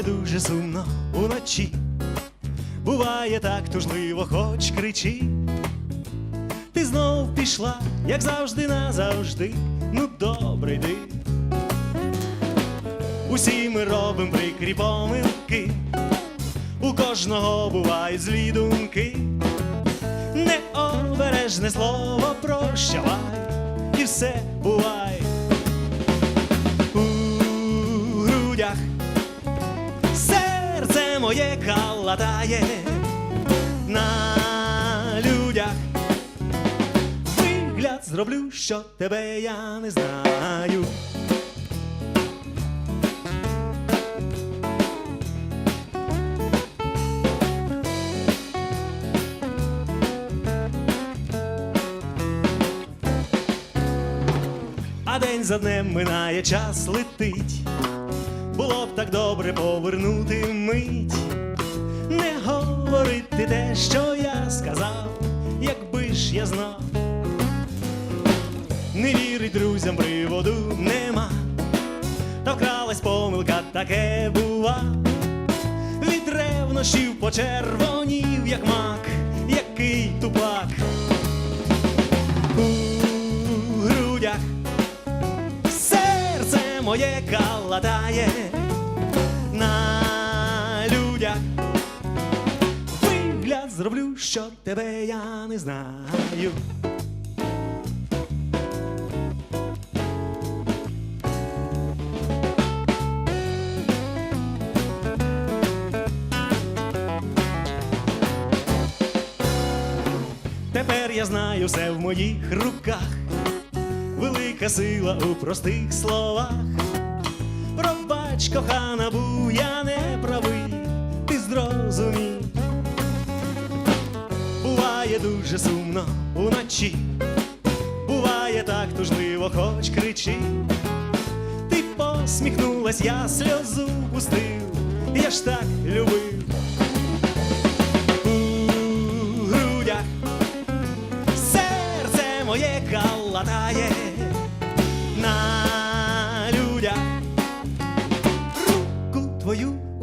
Буває дуже сумно уночі, буває так тужливо, хоч кричи. Ти знов пішла, як завжди, назавжди. Ну добре йди. Усі ми робимо прикрі помилки, у кожного бувають злі думки. Необережне слово прощавай, і все бувай. Моє калатає на людях. Вигляд зроблю, що тебе я не знаю. А день за днем минає, час летить. Було б так добре повернути мить, не говорити те, що я сказав, якби ж я знав. Не вірить друзям приводу нема, та вкралась помилка, таке бува. Від ревнощів почервонів, як мак, який тупак. Моє калатає на людях. Вигляд зроблю, що тебе я не знаю. Тепер я знаю все в моїх руках, велика сила у простих словах. Пробач, кохана, був я не правий, ти зрозумій. Буває дуже сумно уночі, буває так тужливо, хоч кричи. Ти посміхнулась, я сльозу пустив, я ж так любив.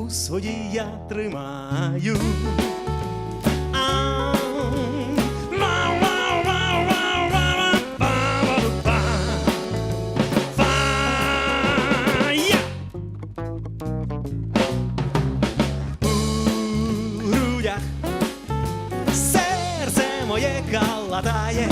Твою у своїй я тримаю. У грудях серце моє калатає